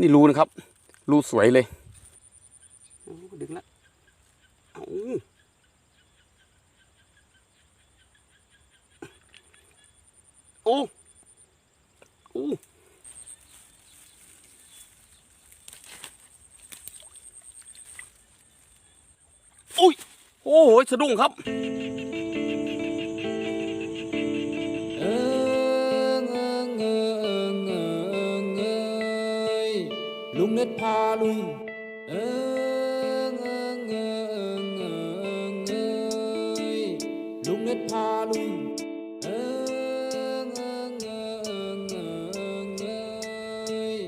นี่รูนะครับ รูสวยเลยดึงละเอาโอ้โอ้อุ้ย โอ้โหสะดุ้งครับ เน็ตพาลุย เอิงเงเงเงเอยลุงเน็ตพาลุย เอิงเงเงเงเอย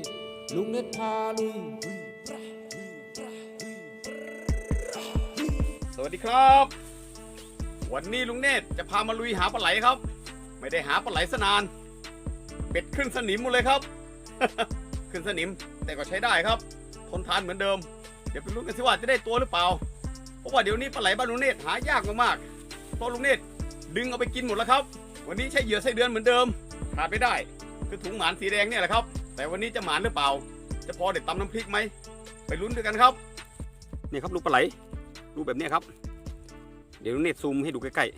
ลุงเน็ตพาลุย สวัสดีครับ วันนี้ลุงเนตรจะพามาลุยหาปลาไหลครับ ไม่ได้หาปลาไหลสนานเบ็ดขึ้นสนิมหมดเลยครับ ขึ้นสนิม แต่ก็ใช้ได้ครับ ทนทานเหมือนเดิม เดี๋ยวไปลุ้นกันสิว่าจะได้ตัวหรือเปล่า เพราะว่าเดี๋ยวนี้ปลาไหลบ้านลุงเนตรหายากมากๆเพราะลุงเนตรดึงเอาไปกินหมดแล้วครับ วันนี้ใช้เหยื่อไส้เดือนเหมือนเดิมขาดไม่ได้ คือถุงหมานสีแดงเนี่ยแหละครับ แต่วันนี้จะหมานหรือเปล่า จะพอเด็ดตำน้ำพริกไหม ไปลุ้นด้วยกันครับ นี่ครับลูกปลาไหลรูปแบบนี้ครับ เดี๋ยวลุงเนตรซูมให้ดูใกล้ๆ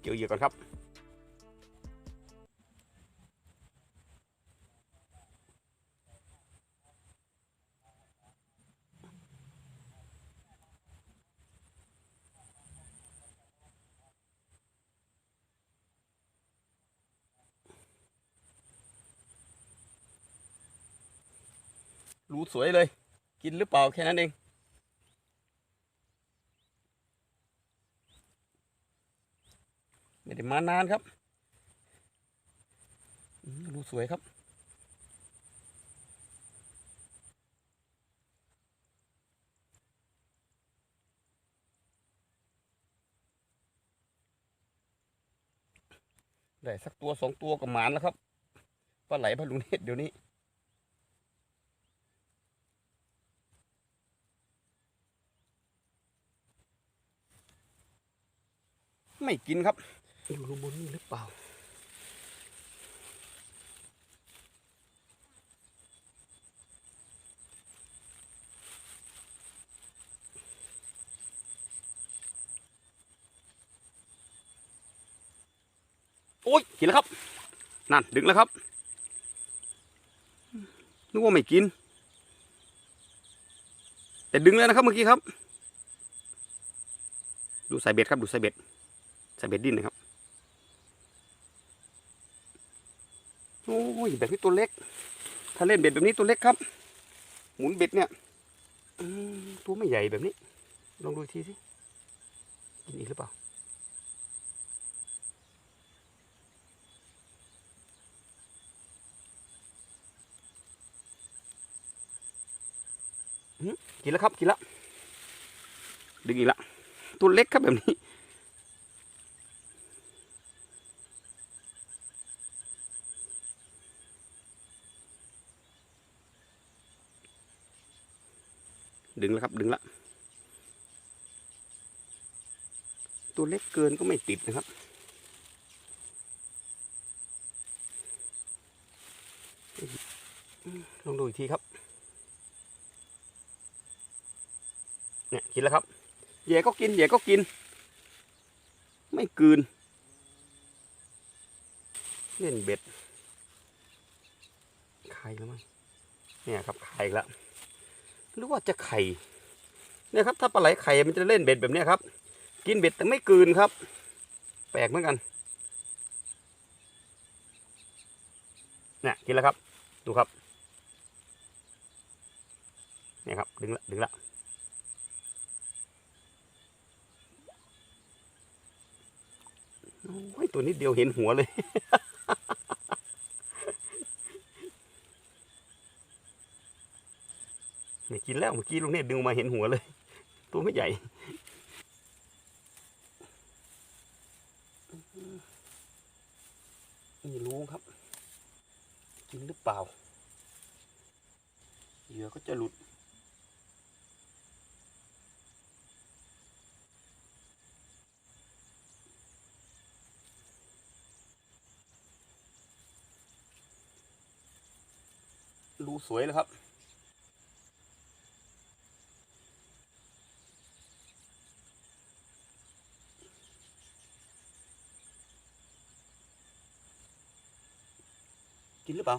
เกี่ยวเหยื่อก่อนครับ รูสวยเลย กินหรือเปล่าแค่นั้นเอง ไม่ได้มานานครับอืมดูสวยครับได้สักตัวสองตัวกับหมานแล้วครับปลาไหลพะลุงเนตเดี๋ยวนี้ ไม่กินครับ อยู่รูบนนี่หรือเปล่า โอ้ยกินแล้วครับ นั่นดึงแล้วครับนึกว่าไม่กิน แต่ดึงแล้วนะครับเมื่อกี้ครับ ดูสายเบ็ดครับ ดูสายเบ็ด สเบ็ดดิ้นนะครับ โอ้ยแบบนี้ตัวเล็ก ถ้าเล่นเบ็ดแบบนี้ตัวเล็กครับ หมุนเบ็ดเนี่ยตัวไม่ใหญ่แบบนี้ ลองดูทีสิกินอีกหรือเปล่าอืมกินแล้วครับกินแล้วดึงอีกละตัวเล็กครับแบบนี้ ดึงแล้วครับ ดึงละ ตัวเล็กเกินก็ไม่ติดนะครับ ลองดูอีกทีครับ เนี่ยกินแล้วครับแย่ก็กินแย่ก็กิน ไม่กืน เล่นเบ็ดไข่แล้วมั้งเนี่ยครับไข่แล้ว หรือว่าจะไข่เนี่ยครับถ้าปลาไหลไข่มันจะเล่นเบ็ดแบบนี้ครับ กินเบ็ดแต่ไม่กืนครับ แปลกเหมือนกันเนี่ยกินแล้วครับ ดูครับเนี่ยครับดึงละดึงละโอ้ยตัวนี้เดียวเห็นหัวเลย ไม่ กินแล้วเมื่อกี้ลุงเนี่ยดึงมาเห็นหัวเลย ตัวไม่ใหญ่ไม่รู้ครับ กินหรือเปล่าเหยื่อก็จะหลุดรูสวยเลยครับ กินหรือเปล่า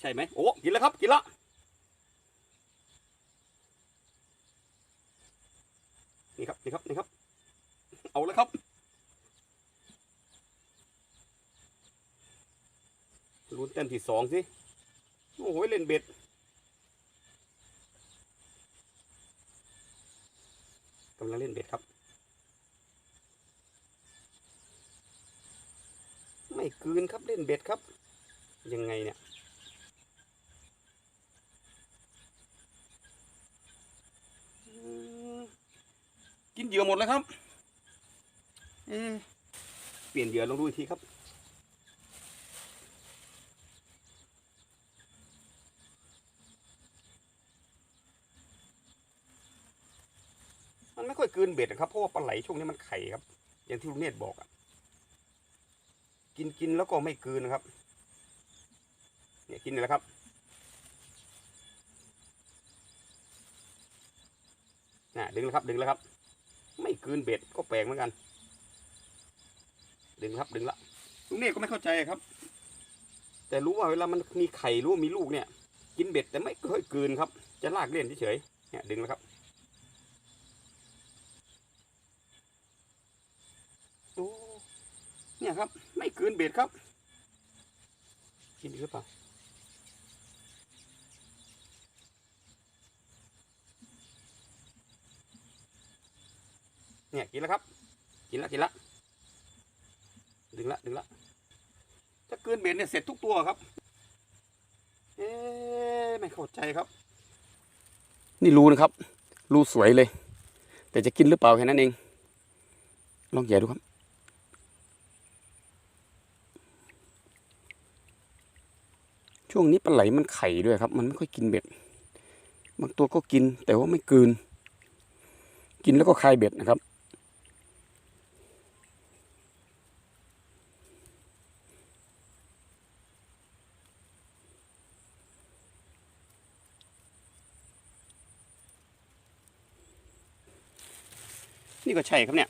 ใช่ไหมโอ้กินแล้วครับ กินละนี่ครับนี่ครับนี่ครับ เอาแล้วครับลุ้นเต้นที่สองสิโอ้โหเล่นเบ็ดกำลังเล่นเบ็ดครับ ไม่ คืนครับเล่นเบ็ดครับ ยังไงเนี่ยกินเหยื่อหมดแล้วครับเอเปลี่ยนเหยื่อลองดูอีกทีครับมันไม่ค่อยกลืนเบ็ดอะครับเพราะว่าปลาไหลช่วงนี้มันไข่ครับ อย่างที่ลุงเนตรบอกอะ กินกินแล้วก็ไม่กลืนนะครับ เนี่ยกินนี่แหละครับ น่ะดึงแล้วครับดึงแล้วครับ ไม่กลืนเบ็ดก็แปลกเหมือนกัน ดึงครับดึงละลุงเนตรก็ไม่เข้าใจครับ แต่รู้ว่าเวลามันมีไข่รู้ว่ามีลูกเนี่ย กินเบ็ดแต่ไม่ค่อยกลืนครับ จะลากเล่นเฉยๆเนี่ยดึงแล้วครับ โอ้ เนี่ยครับ ไม่เกินเบ็ดครับกินดีหรือเปล่าเนี่ยกินแล้วครับ กินแล้วกินแล้วดึงละดึงละถ้าเกินเบ็ดเนี่ยเสร็จทุกตัวครับ เอ๊ไม่เข้าใจครับ นี่รูนะครับรูสวยเลย แต่จะกินหรือเปล่าแค่นั้นเอง ลองแย่ดูครับ ช่วงนี้ปลาไหลมันไข่ด้วยครับ มันไม่ค่อยกินเบ็ด บางตัวก็กินแต่ว่าไม่กืน กินแล้วก็คายเบ็ดนะครับ นี่ก็ใช่ครับเนี่ย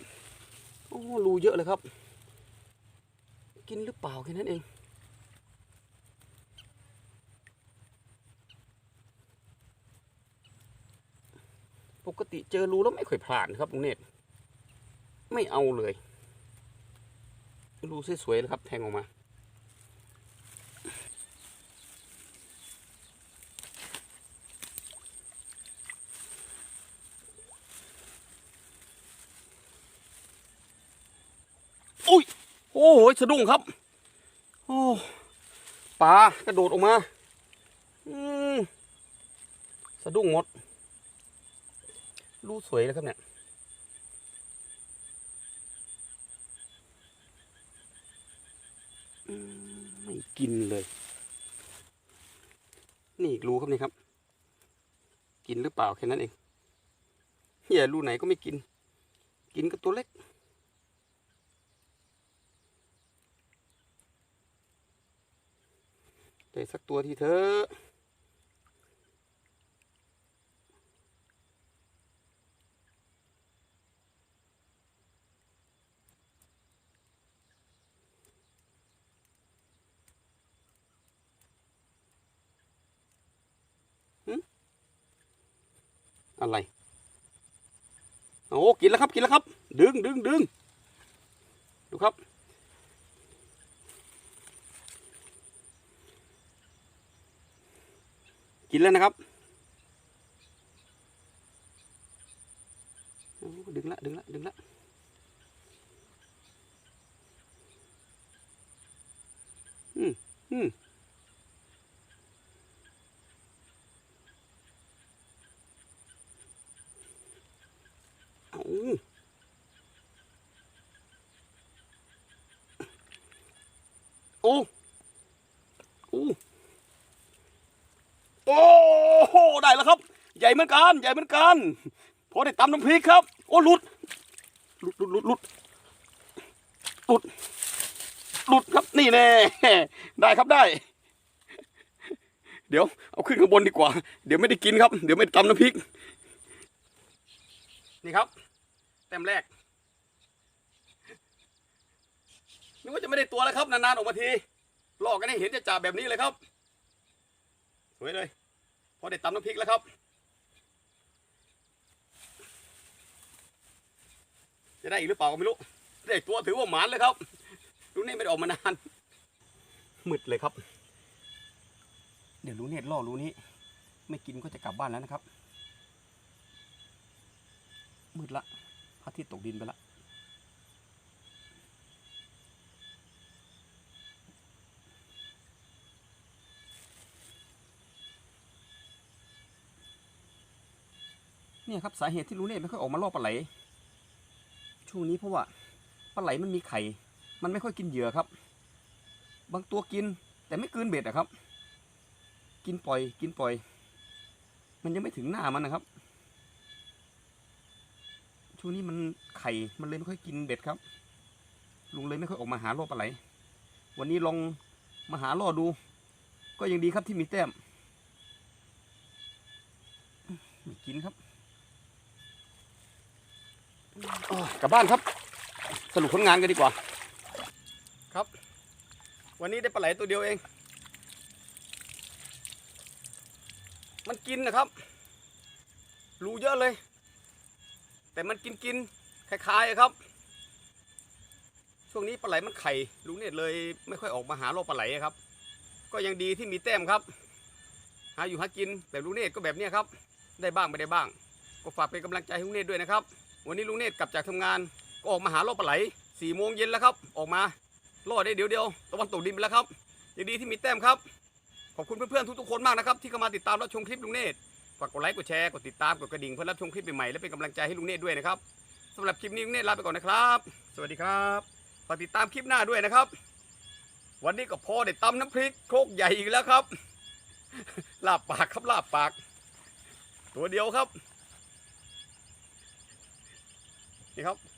โอ้รูเยอะเลยครับ กินหรือเปล่าแค่นั้นเอง ปกติเจอรูแล้วไม่ค่อยผ่านครับลุงเนตรไม่เอาเลยรูสวยๆเลยครับ แทงออกมา อุ้ย โอ้โหสะดุ้งครับ โอ้ปลากระโดดออกมา อืมสะดุ้งหมด รูสวยเลยครับเนี่ยไม่กินเลย นี่รูครับนี่ครับ กินหรือเปล่าแค่นั้นเองเฮียรูไหนก็ไม่กิน กินก็ตัวเล็กได้สักตัวทีเธอะ อะไรโอ้กินแล้วครับกินแล้วครับ ดึงดึงดึงดูครับ กินแล้วนะครับดึงละดึงละดึงละ อืม อืม เอาโอ้โอ้โอ้โหได้แล้วครับ ใหญ่เหมือนกันใหญ่เหมือนกันพอได้ตำน้ำพริกครับโอ้หลุดหลุดหลุดหลุดหลุดหลุดหลุดครับนี่แน่ได้ครับได้ เดี๋ยวเอาขึ้นข้างบนดีกว่า เดี๋ยวไม่ได้กินครับ เดี๋ยวไม่ได้ตำน้ำพริก นี่ครับแต้มแรกึกว่าจะไม่ได้ตัวแล้วครับ นานๆออกมาทีลอกกันให้เห็นจะจ่าแบบนี้เลยครับ สวยเลยพอได้ตำน้ำพริกแล้วครับ จะได้อีกหรือเปล่าก็ไม่รู้ได้ตัวถือว่าหมานเลยครับลุงเนตไม่ได้ออกมานานมืดเลยครับ เดี๋ยวลุงเนตล่อรูนี้ไม่กินก็จะกลับบ้านแล้วนะครับมืดละพระอาทิตย์ตกดินไปละ เนี่ยครับสาเหตุที่ลุงเนตรไม่ค่อยออกมาล่อปลาไหล ช่วงนี้เพราะว่าปลาไหลมันมีไข่ มันไม่ค่อยกินเหยื่อครับ บางตัวกินแต่ไม่กลืนเบ็ดอะครับ กินปล่อยกินปล่อย มันยังไม่ถึงหน้ามันนะครับ ช่วงนี้มันไข่มันเลยไม่ค่อยกินเบ็ดครับ ลุงเลยไม่ค่อยออกมาหาล่อปลาไหล วันนี้ลองมาหาล่อดู ก็ยังดีครับที่มีแต้มไม่กินครับ โอ้ย กลับบ้านครับ สรุปผลงานกันดีกว่า ครับ วันนี้ได้ปลาไหลตัวเดียวเอง มันกินนะครับ รูเยอะเลย แต่มันกินกินคล้ายๆครับ ช่วงนี้ปลาไหลมันไข่ลุงเนี่ยเลยไม่ค่อยออกมาหาโลปลาไหลครับ ก็ยังดีที่มีแต้มครับ หาอยู่หากินแบบลุงเนตก็แบบนี้ครับ ได้บ้างไม่ได้บ้าง ก็ฝากเป็นกำลังใจให้ลุงเนตด้วยนะครับ วันนี้ลุงเนตรกลับจากทำงานก็ออกมาหาล่อปลาไหลสี่โมงเย็นแล้วครับ ออกมาล่อได้เดี๋ยวเดียวตะวันตกดินไปแล้วครับยังดีที่มีแต้มครับ ขอบคุณเพื่อนๆทุกๆคนมากนะครับ ที่เข้ามาติดตามรับชมคลิปลุงเนตรฝากกดไลค์กดแชร์กดติดตามกดกระดิ่งเพื่อรับชมคลิปใหม่ๆและเป็นกำลังใจให้ลุงเนตรด้วยนะครับสำหรับคลิปนี้ลุงเนตรลาไปก่อนนะครับ สวัสดีครับฝากติดตามคลิปหน้าด้วยนะครับ วันนี้ก็พอได้ตำน้ำพริกโคกใหญ่อีกแล้วครับลาบปากครับลาบปาก ตัวเดียวครับ นี่ครับ